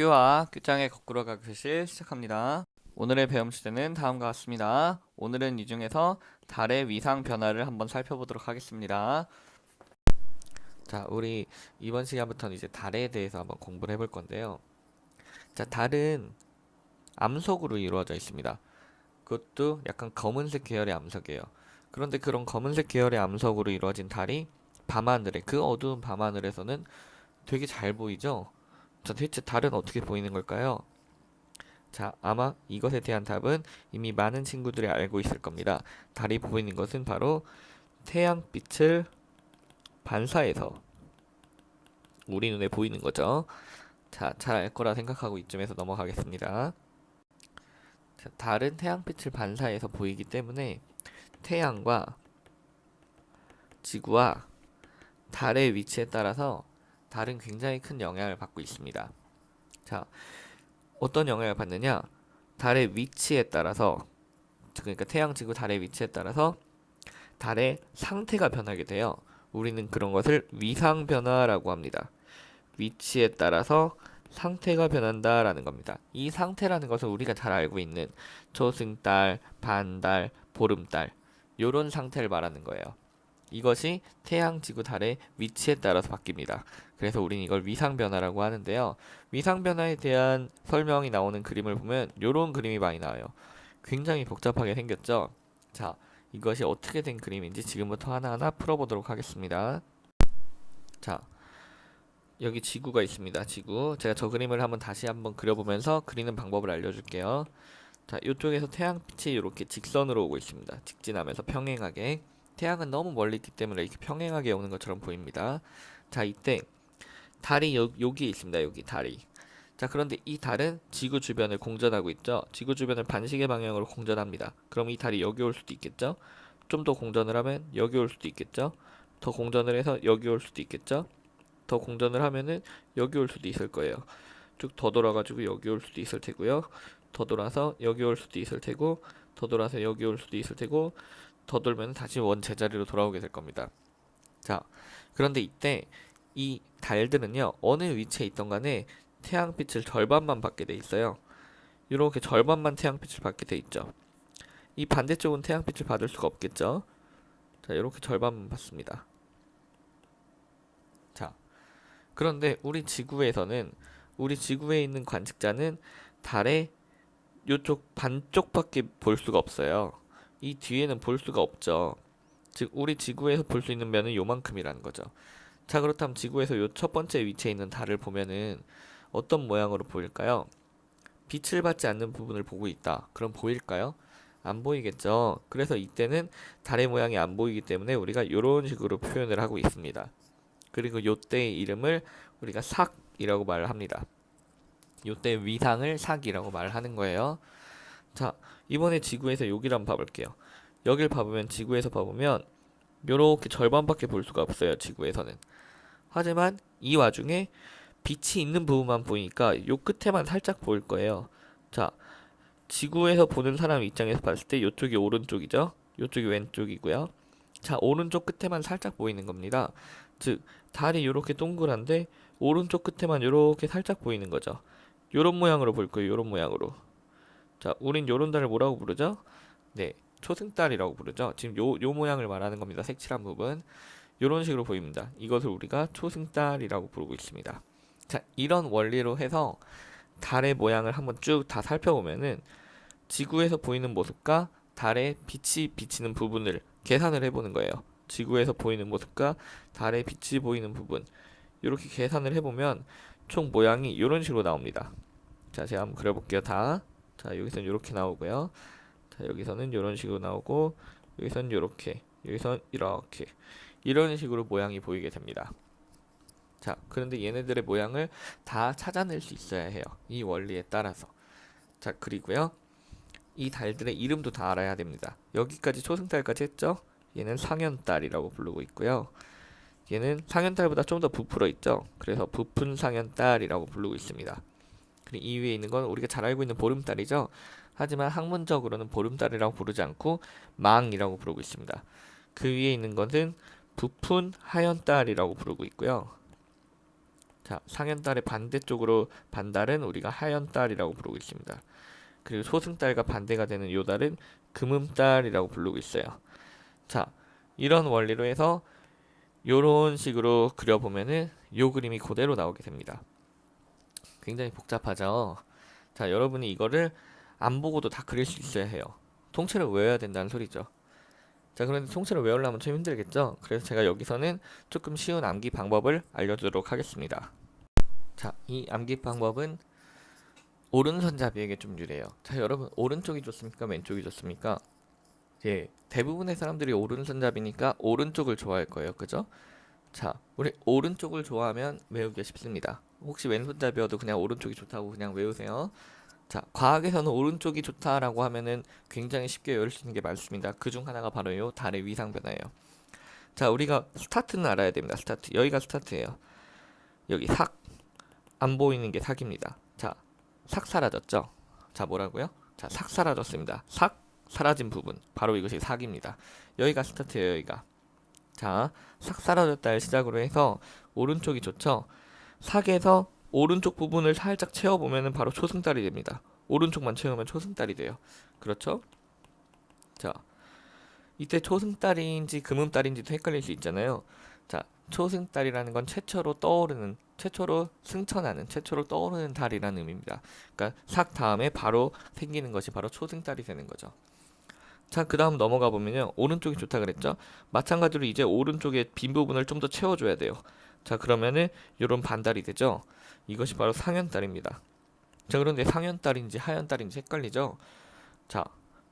큐와 큐장의 거꾸로 가기 교실 시작합니다. 오늘의 배움 주제는 다음과 같습니다. 오늘은 이 중에서 달의 위상 변화를 한번 살펴보도록 하겠습니다. 자, 우리 이번 시간부터는 이제 달에 대해서 한번 공부를 해볼 건데요. 자, 달은 암석으로 이루어져 있습니다. 그것도 약간 검은색 계열의 암석이에요. 그런데 그런 검은색 계열의 암석으로 이루어진 달이 밤하늘에, 그 어두운 밤하늘에서는 되게 잘 보이죠? 자, 대체 달은 어떻게 보이는 걸까요? 자, 아마 이것에 대한 답은 이미 많은 친구들이 알고 있을 겁니다. 달이 보이는 것은 바로 태양빛을 반사해서 우리 눈에 보이는 거죠. 자, 잘 알 거라 생각하고 이쯤에서 넘어가겠습니다. 자, 달은 태양빛을 반사해서 보이기 때문에 태양과 지구와 달의 위치에 따라서 달은 굉장히 큰 영향을 받고 있습니다. 자, 어떤 영향을 받느냐? 달의 위치에 따라서, 그러니까 태양, 지구, 달의 위치에 따라서 달의 상태가 변하게 돼요. 우리는 그런 것을 위상 변화라고 합니다. 위치에 따라서 상태가 변한다라는 겁니다. 이 상태라는 것은 우리가 잘 알고 있는 초승달, 반달, 보름달 요런 상태를 말하는 거예요. 이것이 태양, 지구, 달의 위치에 따라서 바뀝니다. 그래서 우리는 이걸 위상 변화라고 하는데요. 위상 변화에 대한 설명이 나오는 그림을 보면 이런 그림이 많이 나와요. 굉장히 복잡하게 생겼죠. 자, 이것이 어떻게 된 그림인지 지금부터 하나하나 풀어보도록 하겠습니다. 자, 여기 지구가 있습니다. 지구. 제가 저 그림을 한번 다시 한번 그려보면서 그리는 방법을 알려줄게요. 자, 이쪽에서 태양빛이 이렇게 직선으로 오고 있습니다. 직진하면서 평행하게. 태양은 너무 멀리 있기 때문에 이렇게 평행하게 오는 것처럼 보입니다. 자, 이때 달이 여, 여기 있습니다. 여기 달이. 자, 그런데 이 달은 지구 주변을 공전하고 있죠. 지구 주변을 반시계 방향으로 공전합니다. 그럼 이 달이 여기 올 수도 있겠죠. 좀 더 공전을 하면 여기 올 수도 있겠죠. 더 공전을 해서 여기 올 수도 있겠죠. 더 공전을 하면은 여기 올 수도 있을 거예요. 쭉 더 돌아가지고 여기 올 수도 있을 테고요. 더 돌아서 여기 올 수도 있을 테고, 더 돌아서 여기 올 수도 있을 테고, 더 돌면 다시 원 제자리로 돌아오게 될 겁니다. 자, 그런데 이때 이 달들은요 어느 위치에 있던 간에 태양빛을 절반만 받게 돼 있어요. 이렇게 절반만 태양빛을 받게 돼 있죠. 이 반대쪽은 태양빛을 받을 수가 없겠죠. 자, 이렇게 절반만 받습니다. 자, 그런데 우리 지구에서는 우리 지구에 있는 관측자는 달의 이쪽 반쪽밖에 볼 수가 없어요. 이 뒤에는 볼 수가 없죠. 즉 우리 지구에서 볼 수 있는 면은 요만큼이라는 거죠. 자 그렇다면 지구에서 요 첫 번째 위치에 있는 달을 보면은 어떤 모양으로 보일까요? 빛을 받지 않는 부분을 보고 있다. 그럼 보일까요? 안 보이겠죠. 그래서 이때는 달의 모양이 안 보이기 때문에 우리가 이런 식으로 표현을 하고 있습니다. 그리고 요때의 이름을 우리가 삭이라고 말을 합니다. 요때 위상을 삭이라고 말을 하는 거예요. 자, 이번에 지구에서 여기를 한번 봐볼게요. 여길 봐보면 지구에서 봐보면 요렇게 절반밖에 볼 수가 없어요. 지구에서는. 하지만 이 와중에 빛이 있는 부분만 보이니까 요 끝에만 살짝 보일 거예요. 자, 지구에서 보는 사람 입장에서 봤을 때 요쪽이 오른쪽이죠. 요쪽이 왼쪽이고요. 자, 오른쪽 끝에만 살짝 보이는 겁니다. 즉, 달이 요렇게 동그란데 오른쪽 끝에만 요렇게 살짝 보이는 거죠. 요런 모양으로 볼 거예요. 요런 모양으로. 자, 우린 요런 달을 뭐라고 부르죠? 네, 초승달이라고 부르죠. 지금 요, 요 모양을 말하는 겁니다. 색칠한 부분. 요런 식으로 보입니다. 이것을 우리가 초승달이라고 부르고 있습니다. 자, 이런 원리로 해서 달의 모양을 한번 쭉 다 살펴보면은 지구에서 보이는 모습과 달의 빛이 비치는 부분을 계산을 해보는 거예요. 지구에서 보이는 모습과 달의 빛이 보이는 부분. 이렇게 계산을 해보면 총 모양이 이런 식으로 나옵니다. 자, 제가 한번 그려볼게요. 다. 자, 여기서는 이렇게 나오고요. 자, 여기서는 이런 식으로 나오고, 여기서는 이렇게, 여기서는 이렇게. 이런 식으로 모양이 보이게 됩니다. 자, 그런데 얘네들의 모양을 다 찾아낼 수 있어야 해요. 이 원리에 따라서. 자, 그리고요. 이 달들의 이름도 다 알아야 됩니다. 여기까지 초승달까지 했죠? 얘는 상현달이라고 부르고 있고요. 얘는 상현달보다 좀 더 부풀어 있죠? 그래서 부푼 상현달이라고 부르고 있습니다. 그리고 이 위에 있는 건 우리가 잘 알고 있는 보름달이죠? 하지만 학문적으로는 보름달이라고 부르지 않고 망이라고 부르고 있습니다. 그 위에 있는 것은 부푼 하연달이라고 부르고 있고요. 자, 상현달의 반대쪽으로 반달은 우리가 하현달이라고 부르고 있습니다. 그리고 소승달과 반대가 되는 요 달은 금음달이라고 부르고 있어요. 자, 이런 원리로 해서 요런 식으로 그려보면은 요 그림이 그대로 나오게 됩니다. 굉장히 복잡하죠. 자, 여러분이 이거를 안 보고도 다 그릴 수 있어야 해요. 통째로 외워야 된다는 소리죠. 자, 그런데 통째로 외우려면 좀 힘들겠죠? 그래서 제가 여기서는 조금 쉬운 암기 방법을 알려드리도록 하겠습니다. 자, 이 암기 방법은 오른손잡이에게 좀 유리해요. 자, 여러분, 오른쪽이 좋습니까? 왼쪽이 좋습니까? 예, 대부분의 사람들이 오른손잡이니까 오른쪽을 좋아할 거예요. 그죠? 자, 우리 오른쪽을 좋아하면 외우기가 쉽습니다. 혹시 왼손잡이여도 그냥 오른쪽이 좋다고 그냥 외우세요. 자, 과학에서는 오른쪽이 좋다라고 하면은 굉장히 쉽게 외울 수 있는 게 많습니다. 그 중 하나가 바로 요 달의 위상 변화예요. 자, 우리가 스타트는 알아야 됩니다. 스타트. 여기가 스타트예요. 여기 삭. 안 보이는 게 삭입니다. 자, 삭 사라졌죠? 자, 뭐라고요? 자, 삭 사라졌습니다. 삭 사라진 부분. 바로 이것이 삭입니다. 여기가 스타트예요, 여기가. 자, 삭 사라졌다를 시작으로 해서 오른쪽이 좋죠? 삭에서 오른쪽 부분을 살짝 채워보면 바로 초승달이 됩니다. 오른쪽만 채우면 초승달이 돼요. 그렇죠? 자, 이때 초승달인지 금음달인지도 헷갈릴 수 있잖아요. 자, 초승달이라는 건 최초로 떠오르는, 최초로 승천하는, 최초로 떠오르는 달이라는 의미입니다. 그러니까 삭 다음에 바로 생기는 것이 바로 초승달이 되는 거죠. 자, 그 다음 넘어가 보면요. 오른쪽이 좋다 그랬죠? 마찬가지로 이제 오른쪽에 빈 부분을 좀 더 채워줘야 돼요. 자, 그러면은 요런 반달이 되죠? 이것이 바로 상현달입니다. 자, 그런데 상현달인지 하현달인지 헷갈리죠? 자,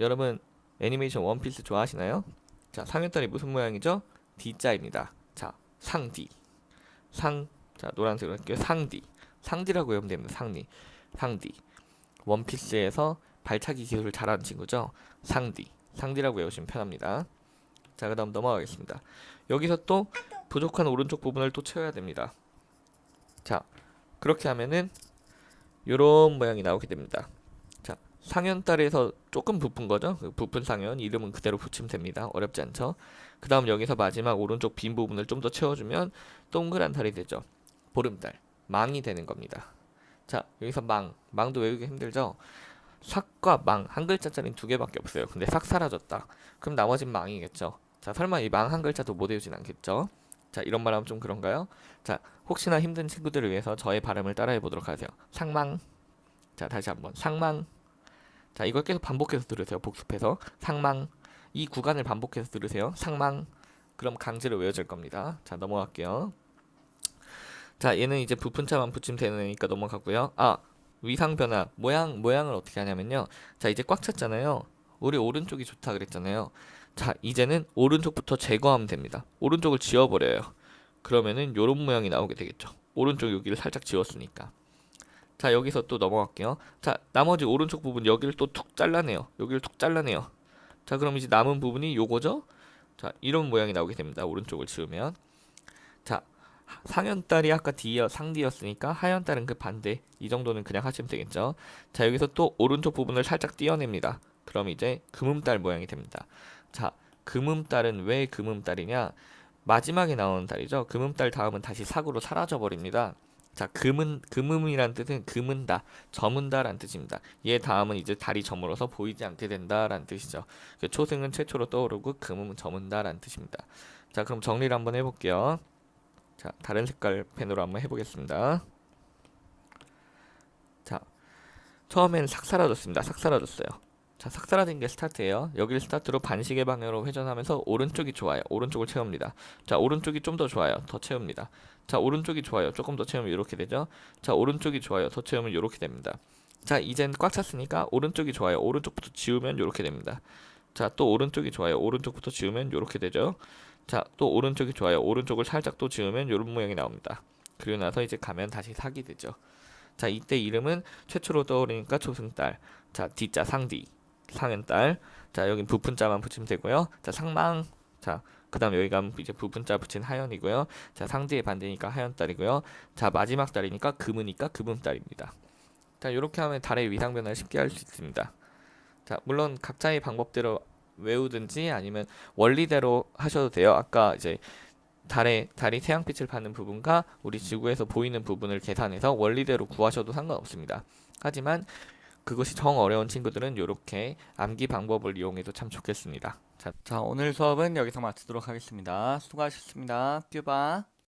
여러분 애니메이션 원피스 좋아하시나요? 자, 상현달이 무슨 모양이죠? D자입니다. 자, 상디. 상, 자, 노란색으로 할게요. 상디. 상디라고 외우면 됩니다. 상디. 상디. 원피스에서 발차기 기술을 잘하는 친구죠? 상디. 상디라고 외우시면 편합니다. 자, 그 다음 넘어가겠습니다. 여기서 또 부족한 오른쪽 부분을 또 채워야 됩니다. 자, 그렇게 하면은 요런 모양이 나오게 됩니다. 자, 상현달에서 조금 부푼 거죠. 그 부푼 상현 이름은 그대로 붙이면 됩니다. 어렵지 않죠. 그 다음 여기서 마지막 오른쪽 빈 부분을 좀 더 채워주면 동그란 달이 되죠. 보름달, 망이 되는 겁니다. 자, 여기서 망, 망도 외우기 힘들죠. 삭과 망 한 글자짜리는 두 개밖에 없어요. 근데 삭 사라졌다. 그럼 나머진 망이겠죠. 자, 설마 이 망 한 글자도 못 외우진 않겠죠? 자, 이런 말 하면 좀 그런가요? 자, 혹시나 힘든 친구들을 위해서 저의 발음을 따라해 보도록 하세요. 상망. 자, 다시 한번. 상망. 자, 이걸 계속 반복해서 들으세요. 복습해서. 상망. 이 구간을 반복해서 들으세요. 상망. 그럼 강제로 외워질 겁니다. 자, 넘어갈게요. 자, 얘는 이제 부푼자만 붙이면 되니까 넘어가고요. 아, 위상 변화. 모양 모양을 어떻게 하냐면요. 자, 이제 꽉 찼잖아요. 우리 오른쪽이 좋다 그랬잖아요. 자, 이제는 오른쪽부터 제거하면 됩니다. 오른쪽을 지워버려요. 그러면은 요런 모양이 나오게 되겠죠. 오른쪽 여기를 살짝 지웠으니까. 자, 여기서 또 넘어갈게요. 자, 나머지 오른쪽 부분 여기를 또 툭 잘라내요. 여기를 툭 잘라내요. 자, 그럼 이제 남은 부분이 요거죠? 자, 이런 모양이 나오게 됩니다. 오른쪽을 지우면. 자, 상현달이 아까 D여, 상디였으니까 하현달은 그 반대. 이 정도는 그냥 하시면 되겠죠. 자, 여기서 또 오른쪽 부분을 살짝 띄어냅니다. 그럼 이제 금음달 모양이 됩니다. 자, 금음달은 왜 금음달이냐? 마지막에 나오는 달이죠. 금음달 다음은 다시 사구로 사라져 버립니다. 자, 금은 금음이란 뜻은 금은다, 저문다라는 뜻입니다. 얘 다음은 이제 달이 저물어서 보이지 않게 된다라는 뜻이죠. 그 초승은 최초로 떠오르고 금음은 저문다라는 뜻입니다. 자, 그럼 정리를 한번 해볼게요. 자, 다른 색깔 펜으로 한번 해보겠습니다. 자, 처음에는 삭 사라졌습니다. 삭 사라졌어요. 자, 삭 사라진 게 스타트예요. 여기를 스타트로 반시계 방향으로 회전하면서 오른쪽이 좋아요. 오른쪽을 채웁니다. 자, 오른쪽이 좀 더 좋아요. 더 채웁니다. 자, 오른쪽이 좋아요. 조금 더 채우면 이렇게 되죠. 자, 오른쪽이 좋아요. 더 채우면 이렇게 됩니다. 자, 이젠 꽉 찼으니까 오른쪽이 좋아요. 오른쪽부터 지우면 이렇게 됩니다. 자, 또 오른쪽이 좋아요. 오른쪽부터 지우면 이렇게 되죠. 자, 또 오른쪽이 좋아요. 오른쪽을 살짝 또 지우면 이런 모양이 나옵니다. 그리고 나서 이제 가면 다시 사기 되죠. 자, 이때 이름은 최초로 떠오르니까 초승달. 자, D자 상디. 상현달. 자, 여기 부푼자만 붙이면 되고요. 자, 상망. 자, 그다음 여기 가면 이제 부푼자 붙인 하연이고요. 자, 상디의 반대니까 하연달이고요. 자, 마지막 달이니까 금으니까 금음달입니다. 자, 이렇게 하면 달의 위상 변화를 쉽게 할 수 있습니다. 자, 물론 각자의 방법대로 외우든지 아니면 원리대로 하셔도 돼요. 아까 이제 달에 달이 태양빛을 받는 부분과 우리 지구에서 보이는 부분을 계산해서 원리대로 구하셔도 상관없습니다. 하지만 그것이 정 어려운 친구들은 이렇게 암기 방법을 이용해도 참 좋겠습니다. 자, 자, 오늘 수업은 여기서 마치도록 하겠습니다. 수고하셨습니다. 큐바.